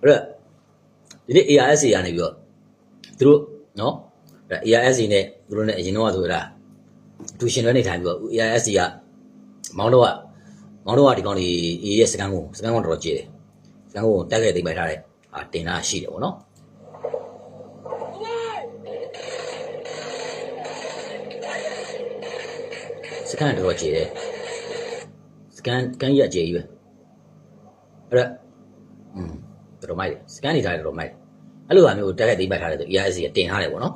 အဲ့တော့ဒီနေ့ ARSA ကနေပြီးတော့သူတို့နော်အဲ့ ARSA နဲ့သူတို့နဲ့အရင်တော့ဆိုတာတူရှင်တွေနေထိုင်ပြီးတော့ ARSA ကမောင်းတော့ကမောင်းတော့ကဒီကောင်တွေ AA ရဲ့စကန်ကိုစကန်ကိုတော်တော်ကျေတယ်စကန်ကိုတက်ခဲ့သိမ်းပိုက်ထားတဲ့အာတင်တာရှိတယ်ပေါ့နော်စကန်တော်တော်ကျေတယ်စကန်ကန်ရကျေကြီးပဲအဲ့တော့อืม တော်တော်မိုက်တယ်စကန်နေထားတယ်တော်တော်မိုက်တယ်အဲ့လိုဟာမျိုးတက်ခဲ့သိမ်းပိုက်ထားတယ်ဆို ARSA ကတင်ထားတယ်ပေါ့နော်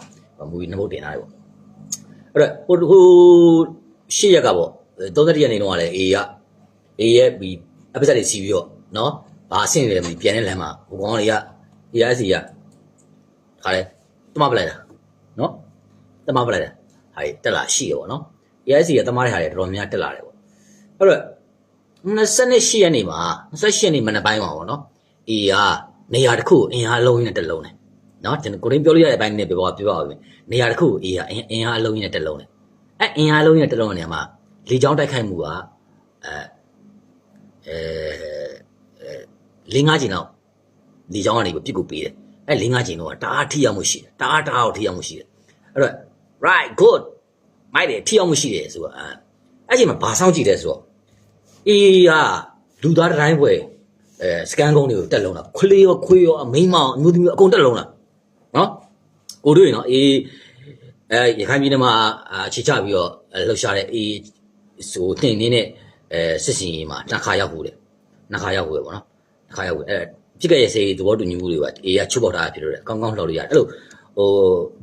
မူဗီနှစ်ပုတ်တင်ထားတယ်ပေါ့အဲ့တော့ဟိုဟိုရှေ့ရက်ကပေါ့31ရက်နေတော့ကလည်း A က A ရဲ့ဒီအပစ်စက်တွေစီးပြီးတော့နော်ဘာအဆင့်တွေလဲမသိပြန်တဲ့လမ်းမှာဟိုကောင်တွေက AIC ကခါလဲတမပလိုက်တာနော်တမပလိုက်တာဟာတက်လာရှိရပေါ့နော် AIC ကတမတဲ့ဟာတွေတော်တော်များတက်လာတယ်ပေါ့အဲ့တော့28ရက်နေမှာ28ရက်နေမနေ့ပိုင်းမှာပေါ့နော် A ကနေရာတစ်ခုအင်အားလုံးနဲ့တက်လုံးတယ်နော်ကျွန်တော်ကိုရင်းပြောလို့ရတဲ့အပိုင်းနဲ့ပြောပါပြောပါဦးနေရာတစ်ခု A ကအင်အင်အားလုံးနဲ့တက်လုံးတယ်အဲ့အင်အားလုံးနဲ့တက်လုံးတဲ့နေရာမှာလေကြောင်းတိုက်ခိုက်မှုကအဲအဲ၄၅ချိန်လောက်လေကြောင်းကနေပြစ်ကိုပေးတယ်အဲ့၄၅ချိန်တော့တအားထိရောက်မှုရှိတယ်တအားတအားထိရောက်မှုရှိတယ်အဲ့တော့ right good မိုက်တယ်ထိရောက်မှုရှိတယ်ဆိုတော့အဲအဲ့ချိန်မှာဘာဆောင်ကြည့်လဲဆိုတော့အေးကလူသားတစ်တိုင်းပွဲ အဲစကန်ကုန်းတွေကိုတက်လုံးတာခွလေးရောခွေးရောအမိန်းမောင်အမျိုးသမီးအကုန်တက်လုံးတာနော်ကိုတို့ရနော်အေးအဲရခိုင်ပြည်နယ်မှာအခြေချပြီးတော့လှုပ်ရှားတဲ့အေးဆိုတင်နေတဲ့အဲစစ်စင်ကြီးမှာနှစ်ခါရောက်ဘူးတယ်နှစ်ခါရောက်ဘူးပေါ့နော်နှစ်ခါရောက်ဘူးအဲပြစ်ကြရဲ့စေးသဘောတူညီမှုတွေပါအေးကချုပ်ပေါက်ထားတာဖြစ်လို့တယ်ကောင်းကောင်းလှော်လို့ရတယ်အဲ့လိုဟို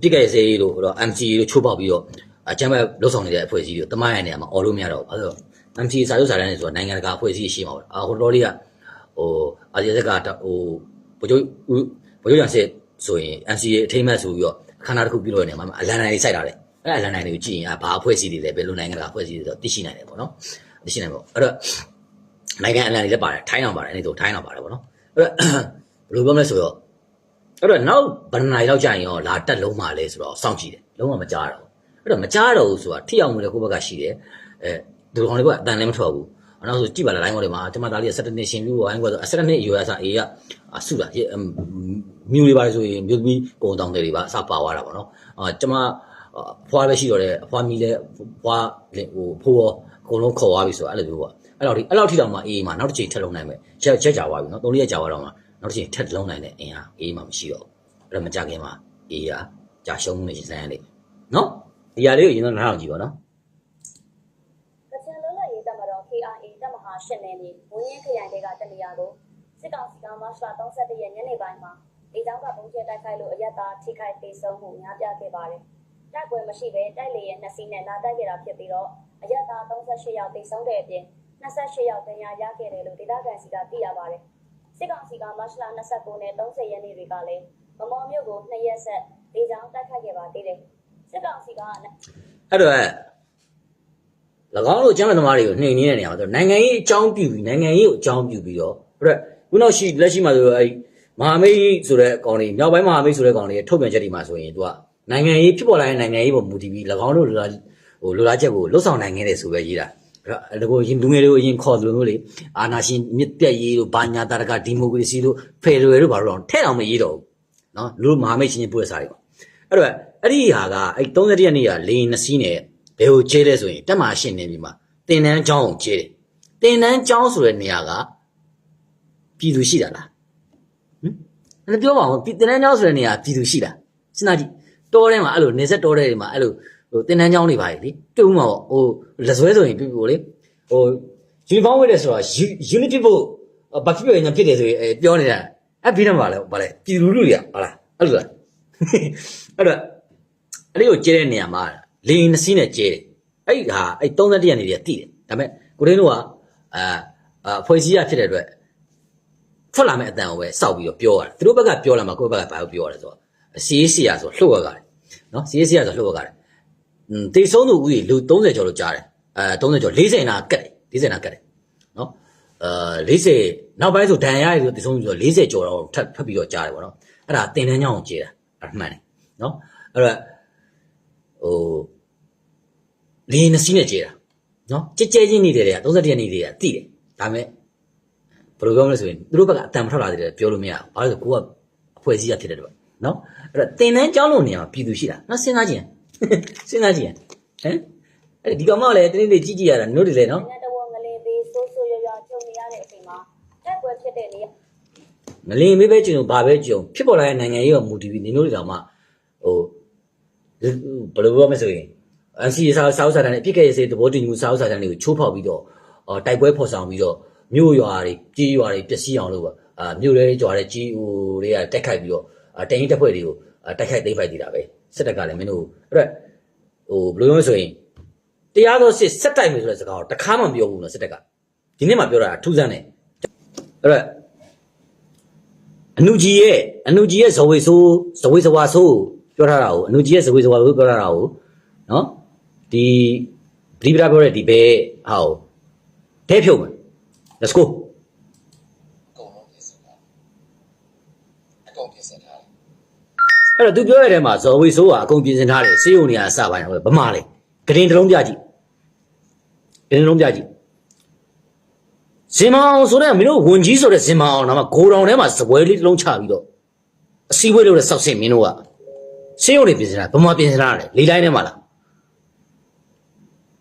ပြစ်ကြရဲ့စေးလို့ဟိုတော့ MC လို့ချုပ်ပေါက်ပြီးတော့အချမ်းပဲလှုပ်ဆောင်နေတဲ့အဖွဲ့အစည်းတွေတမန်ရနေမှာအော်လို့မရတော့ဘူးအဲ့တော့ MC စာချုပ်စာတမ်းတွေဆိုတာနိုင်ငံတကာအဖွဲ့အစည်းရှိမှာပေါ့အာဟိုတော်လေးက ဟိုအာဆီယံကဟိုဗိုလ်ချုပ်ဗိုလ်ချုပ်ရန်စစ်ဆိုရင် MC အထိမ့်မဲ့ဆိုပြီးတော့ခန္ဓာတစ်ခုပြုလို့နေမှာအလန်နိုင်စိုက်တာလေအဲ့အလန်နိုင်တွေကိုကြည့်ရင်ဘာအဖွဲ့အစည်းတွေလဲဘယ်လိုနိုင်ငံတကာအဖွဲ့အစည်းတွေဆိုသိရှိနိုင်တယ်ပေါ့နော်သိရှိနိုင်ပေါ့အဲ့တော့နိုင်ငံအလန်တွေလည်းပါတယ်ထိုင်းအောင်ပါတယ်အဲ့ဒီဆိုထိုင်းအောင်ပါတယ်ပေါ့နော်အဲ့တော့ဘယ်လိုပြောမလဲဆိုတော့အဲ့တော့နောက်ဗန္ဒနိုင်လောက်ကြာရင်ရောလာတက်လုံးပါလဲဆိုတော့စောင့်ကြည့်တယ်လုံးဝမကြားတော့အဲ့တော့မကြားတော့ဘူးဆိုတာထိအောင်မှုလည်းကိုယ့်ဘက်ကရှိတယ်အဲဒီကောင်လေးကအတန်လည်းမထွက်ဘူး နောက်ဆိုကြည့်ပါလား line ပေါ်တွေမှာကျမသားလေးက17နှစ်ရှင်ပြီးတော့ line ပေါ်ဆို17နှစ်အရွယ်အစားအေးကဆုတာမြူတွေပါဆိုရင်မြို့သမီးပုံတောင်တွေပါအစပါသွားတာပေါ့နော်အာကျမဖွားလည်းရှိတော့တယ်အဖွားမီလည်းဖွားဟိုဖိုးရောအကုန်လုံးခေါ်သွားပြီဆိုတော့အဲ့လိုမျိုးပေါ့အဲ့လောက်ထိအဲ့လောက်ထိတောင်မှအေးမှာနောက်တစ်ချိန်ထက်လုံးနိုင်မယ်ချက်ချက်ကြသွားပြီနော်၃ရက်ကြာသွားတော့မှနောက်တစ်ချိန်ထက်လုံးနိုင်တဲ့အင်အားအေးမှာမရှိတော့ဘူးအဲ့တော့မကြခင်မှာအေးကကြာရှုံးနေရှင်စမ်းရလိမ့်မယ်နော်ဒီဟာလေးကိုရင်တော့နားထောင်ကြည့်ပါနော် ၈နယ်မြေဝင်းရဲခရိုင်တွေကတနေရာကိုစစ်ကောင်စီကမတ်လ31ရက်ညနေပိုင်းမှာလေကြောင်းကပုံကျဲတိုက်ခိုက်လို့အရက်သားထိခိုက်ဒေဆုံးမှုများပြားခဲ့ပါတယ်။တိုက်ပွဲမရှိဘဲတိုက်လေရဲ့နှစ်စီးနဲ့လာတိုက်ခဲ့တာဖြစ်ပြီးတော့အရက်သား38ယောက်ဒေဆုံးတဲ့အပြင်28ယောက်ဒဏ်ရာရခဲ့တယ်လို့ဒေသခံစီကသိရပါတယ်။စစ်ကောင်စီကမတ်လ29နဲ့30ရက်နေ့တွေကလည်းမမော်မြို့ကိုနှစ်ရက်ဆက်လေကြောင်းတိုက်ခိုက်ခဲ့ပါသေးတယ်။စစ်ကောင်စီကအဲ့တော့ င်းတို့အကျမ်းသမားတွေကိုနှိမ်နေတဲ့နေရာမှာဆိုနိုင်ငံရေးအကြောင်းပြုပြီးနိုင်ငံရေးကိုအကြောင်းပြုပြီးတော့အဲ့ခုနောက်ရှိလက်ရှိမှာဆိုအဲ့မဟာမိတ်ဆိုတဲ့ကောင်တွေမြောက်ပိုင်းမဟာမိတ်ဆိုတဲ့ကောင်တွေထုတ်ပြန်ချက်တွေမှာဆိုရင်သူကနိုင်ငံရေးဖြစ်ပေါ်လာတဲ့နိုင်ငံရေးပေါ်မူတည်ပြီး၎င်းတို့လူလာဟိုလူလာချက်ကိုလွတ်ဆောင်နိုင်ခဲ့တယ်ဆိုပဲရေးတာအဲ့ဒါကိုရင်လူငယ်တွေကိုအရင်ခေါ်တယ်လို့မျိုးလေအာနာရှင်မြစ်တက်ရေးတို့ဘာညာတာရကဒီမိုကရေစီတို့ဖယ်ဒရယ်တို့ဘာလို့တော့ထဲအောင်မရေးတော့ဘူးနော်လူမဟာမိတ်ချင်းချင်းပို့ရစားတွေပါအဲ့တော့အဲ့ဒီဟာကအဲ့30ရက်နေ့ကလေရင်နှစ်စီးနဲ့ ဘယ်ကိုကျဲလဲဆိုရင်တက်မာရှင်းနေပြီမှာတင်တန်းကျောင်းကိုကျဲတယ်တင်တန်းကျောင်းဆိုတဲ့နေရာကပြည်သူရှိတာလားဟမ်အဲ့ဒါပြောပါဦးတင်တန်းကျောင်းဆိုတဲ့နေရာပြည်သူရှိတာစဉ်းစားကြည့်တောထဲမှာအဲ့လိုနေဆက်တောထဲတွေမှာအဲ့လိုဟိုတင်တန်းကျောင်းတွေပါလေတွေ့ဦးမှာပေါ့ဟိုလက်စွဲဆိုရင်ပြပြကိုလေဟိုယူနီဖောင်းဝတ်တယ်ဆိုတော့ unity ဖို့ဘာဖြစ်ပြောရင်ဖြစ်တယ်ဆိုရင်ပြောနေတာအဲ့ပြီးတော့ပါလဲဗာလဲပြည်သူလူထုတွေကဟုတ်လားအဲ့လိုလားအဲ့တော့အဲ့ဒီကိုကျဲတဲ့နေရာမှာ လေရင်နှစ်စီးနဲ့ကျဲတယ်အဲ့ဒီဟာအဲ့31ရက်နေတည်းတိတယ်ဒါပေမဲ့ကိုရင်းတို့ကအာအဖွဲ့အစည်းရဖြစ်တဲ့အတွက်ထွက်လာမဲ့အတန်ကိုပဲစောက်ပြီးတော့ပြောရတယ်သူတို့ဘက်ကပြောလာမှာကိုယ့်ဘက်ကဘာလို့ပြောရတယ်ဆိုတော့စီးစီရဆိုလှုပ်ရကြတယ်နော်စီးစီရဆိုလှုပ်ရကြတယ်อืมတေဆုံးသူဦးကြီးလူ30ကျော်လို့ကြားတယ်အဲ30ကျော်40နာကတ်တယ်40နာကတ်တယ်နော်အဲ40နောက်ပိုင်းဆိုဒဏ်ရာရည်ဆိုတေဆုံးသူဆို40ကျော်တော့ထပ်ဖပ်ပြီးတော့ကြားတယ်ပေါ့နော်အဲ့ဒါတင်တန်းကြောင်းကိုကျေးတာအမှန်တယ်နော်အဲ့တော့ ဟိုလင်းနစီးနဲ့ကျေးတာနော်ကြဲကြဲချင်းနေတယ်တဲ့31ရက်နေတယ်တိတယ်ဒါပေမဲ့ဘယ်လိုပြောမလဲဆိုရင်သူတို့ဘက်ကအတန်မထွက်လာသေးတယ်ပြောလို့မရဘူးဘာလို့လဲဆိုကိုကအဖွဲ့အစည်းကဖြစ်တဲ့တော့နော်အဲ့တော့တင်တန်းကြောင်းလို့နေရာမှာပြည်သူရှိတာနော်စဉ်းစားကြည့်ရင်စဉ်းစားကြည့်ရင်ဟမ်အဲ့ဒီကောင်မလည်းတနေ့နေ့ကြည့်ကြည့်ရတာနို့တယ်လေနော်နိုင်ငံတော်ငလင်သေးဆိုးဆိုးရွားရွားကြုံနေရတဲ့အချိန်မှာတက်ပွဲဖြစ်တဲ့နေရာငလင်မေးပဲကြုံဘာပဲကြုံဖြစ်ပေါ်လာတဲ့နိုင်ငံရေးရောမူတည်ပြီးနေလို့တောင်မှဟို ဘယ်လိုပြောမလဲဆိုရင်အစီအစာစောက်စာတန်နဲ့အပြစ်ကရဲ့စေသဘောတူညီမှုစောက်စာတန်တွေကိုချိုးဖောက်ပြီးတော့အော်တိုက်ပွဲဖော်ဆောင်ပြီးတော့မြို့ရွာတွေကြီးရွာတွေပျက်စီးအောင်လုပ်ပါအာမြို့တွေကြွားတဲ့ကြီးဟိုတွေကတက်ခိုက်ပြီးတော့အာတရင်တက်ဖွဲ့တွေကိုအာတက်ခိုက်သိမ်းပိုက်နေတာပဲစစ်တပ်ကလည်းမင်းတို့အဲ့တော့ဟိုဘယ်လိုပြောမလဲဆိုရင်တရားတော်စစ်စက်တိုက်မယ်ဆိုတဲ့စကားကိုတခါမှမပြောဘူးနော်စစ်တပ်ကဒီနေ့မှပြောတာထူးဆန်းတယ်အဲ့တော့အနုကြီးရဲ့အနုကြီးရဲ့ဇဝေဆိုးဇဝေဇဝါဆိုး ပြောထားတာကိုအနုကြီးရဲ့ဇဝေဇဝါဆိုးပြောထားတာကိုနော်ဒီပရိပဒပြောတဲ့ဒီဘဲဟာကိုတဲဖြုတ်မယ် let's go အကုန်လုံးပြင်ဆင်ထားအကုန်ပြင်ဆင်ထားတယ်အဲ့တော့သူပြောရတဲ့မှာဇဝေဆိုးကအကုန်ပြင်ဆင်ထားတယ်စေးုံနေရာအစပိုင်းဟိုဗမာလေဂရင်တစ်လုံးပြကြည့်ဂရင်တစ်လုံးပြကြည့်ဇင်မအောင်ဆိုတဲ့မင်းတို့ဝန်ကြီးဆိုတဲ့ဇင်မအောင်တော့ဂိုတောင်ထဲမှာစပွဲလေးတစ်လုံးချပြီးတော့အစည်းအဝေးလုပ်တဲ့စောက်စင်မင်းတို့က စေးုံနေပြင်ဆင်တာဗမာပြင်ဆင်တာလေလေးတိုင်းထဲမှာလား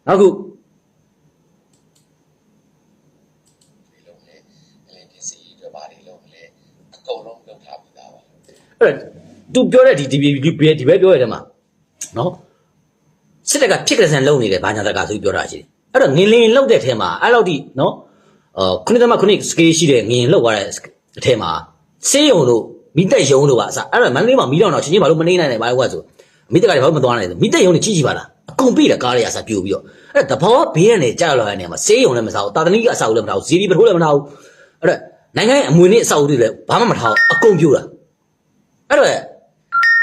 နောက်ခုဒီလုံးလေအလင်းပြင်စီတွေဘာတွေလုံးလေအကုန်လုံးလုပ်ထားပြီးသားပါအဲ့ဒါသူပြောတဲ့ဒီဒီဒီဒီဒီဘဲပြောရတဲ့မှာနော်စစ်တပ်ကဖြစ်ကြစံလုံနေတယ်ဘာညာတကဆိုပြီးပြောတာရှိတယ်အဲ့တော့ငင်လင်လောက်တဲ့ထဲမှာအဲ့လောက်ဒီနော်အာခုနှစ်သမခုနှစ်စကေးရှိတဲ့ငင်လောက်သွားတဲ့အထဲမှာစေးရုံတို့ မိတက်ယုံတို့ပါအစအဲ့တော့မန္တလေးမှာမီးတော့တော့ချင်းချင်းဘာလို့မနေနိုင်လဲဘာလို့ကဆိုမိတက်ကလည်းဘာလို့မသွားနိုင်လဲမိတက်ယုံနဲ့ကြီးကြီးပါလားအကုန်ပြည့်တယ်ကားတွေအစားပြိုပြီးတော့အဲ့တဘောဘေးကနေကြာလာတဲ့နေရာမှာစေးရုံလည်းမစားဘူးတာတနည်းကအစားလည်းမထားဘူးဇီဒီပထိုးလည်းမထားဘူးအဲ့တော့နိုင်ငံရဲ့အမွေနဲ့အစာအုပ်တွေလည်းဘာမှမထားဘူးအကုန်ပြိုတာအဲ့တော့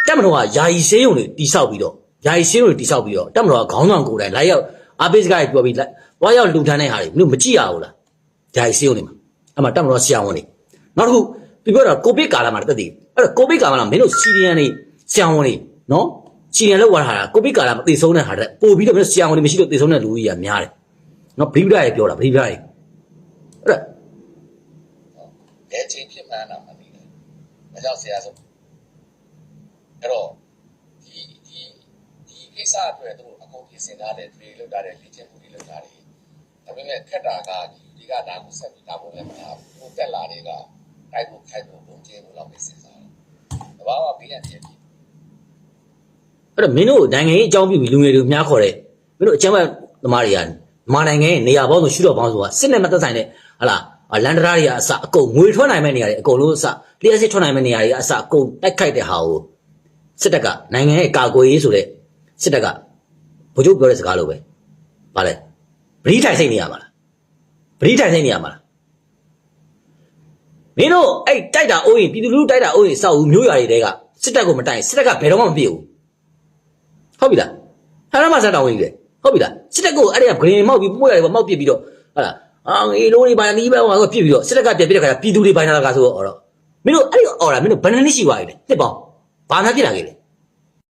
တက်မတော်ကယာယီဆေးရုံတွေတိဆောက်ပြီးတော့ယာယီဆေးရုံတွေတိဆောက်ပြီးတော့တက်မတော်ကခေါင်းဆောင်ကိုယ်တိုင်လိုက်ရောက်အာပိစကားပြောပြီးလိုက်ဝါရောက်လူထမ်းတဲ့ဟာတွေမျိုးမကြည့်ရဘူးလားယာယီဆေးရုံတွေမှာအဲ့မှာတက်မတော်ဆရာဝန်တွေနောက်တစ်ခု သူပြောတာကိုဗစ်ကာလမှာတက်တည်အဲ့တော့ကိုဗစ်ကာလမှာမင်းတို့စီရီယန်တွေဆရာဝန်တွေနော်စီရီယန်လောက်ဝါတာကိုဗစ်ကာလမှာသေဆုံးတဲ့ဟာတဲ့ပို့ပြီးတော့မင်းဆရာဝန်တွေမရှိလို့သေဆုံးတဲ့လူကြီးကများတယ်နော်ဘိဗဒရေပြောတာဘိဗဒရေအဲ့ဒါဘယ်ချိန်ဖြစ်မှန်းတာမသိဘူးဒါကြောင့်ဆရာဆိုအဲ့တော့ဒီဒီဒီကိစ္စအတွက်သူတို့အကုန်ပြင်ဆင်ထားတယ်တွေလုပ်ထားတယ်လေ့ကျင့်မှုတွေလုပ်ထားတယ်ဒါပေမဲ့ခက်တာကဒီဒီကဒါကိုဆက်ပြီးဒါကိုလည်းမထားဘူးဟိုတက်လာတွေက တိုက်ဖို့ခိုက်ဖို့ပုံကျင်းဖို့လောက်ပဲစဉ်းစားတယ်တဘာဝဘေးရန်ဖြစ်ပြီအဲ့တော့မင်းတို့နိုင်ငံရေးအကြောင်းပြုပြီးလူငယ်တွေများခေါ်တဲ့မင်းတို့အချမ်းဘတ်သမားတွေကမာနိုင်ငံရဲ့နေရာပေါင်းဆိုရှုတော့ပေါင်းဆိုတာစစ်နဲ့မသက်ဆိုင်တဲ့ဟလာလန်ဒရာတွေကအစအကုန်ငွေထွက်နိုင်မဲ့နေရာတွေအကုန်လုံးအစလျှက်စစ်ထွက်နိုင်မဲ့နေရာတွေအစအကုန်တိုက်ခိုက်တဲ့ဟာကိုစစ်တပ်ကနိုင်ငံရဲ့ကာကွယ်ရေးဆိုတဲ့စစ်တပ်ကဗိုလ်ချုပ်ပြောတဲ့စကားလိုပဲဗာလဲဗြိထိုင်စိတ်နေရမှာလားဗြိထိုင်စိတ်နေရမှာလား မင်းတို့အဲ့တိုက်တာအိုးရင်ပြည်သူလူထုတိုက်တာအိုးရင်စောက်ဦးမျိုးရွာတွေတဲကစစ်တပ်ကိုမတိုက်စစ်တပ်ကဘယ်တော့မှမပြည့်ဘူးဟုတ်ပြီလားဟာရမစားတောင်းဝင်ကြီးလေဟုတ်ပြီလားစစ်တပ်ကိုအဲ့ဒီကဂရင်မောက်ပြီးပို့ရတယ်ပေါ့မောက်ပစ်ပြီးတော့ဟာလားအာငေလုံးတွေဘာနီးပဲဟိုကပစ်ပြီးတော့စစ်တပ်ကပြက်ပြစ်တဲ့ခါကျပြည်သူတွေဘာညာကဆိုတော့မင်းတို့အဲ့ဒီအော်တာမင်းတို့ဘယ်နှစ်နှစ်ရှိသွားပြီလဲတစ်ပေါင်းဘာမှပြစ်လာခဲ့လဲ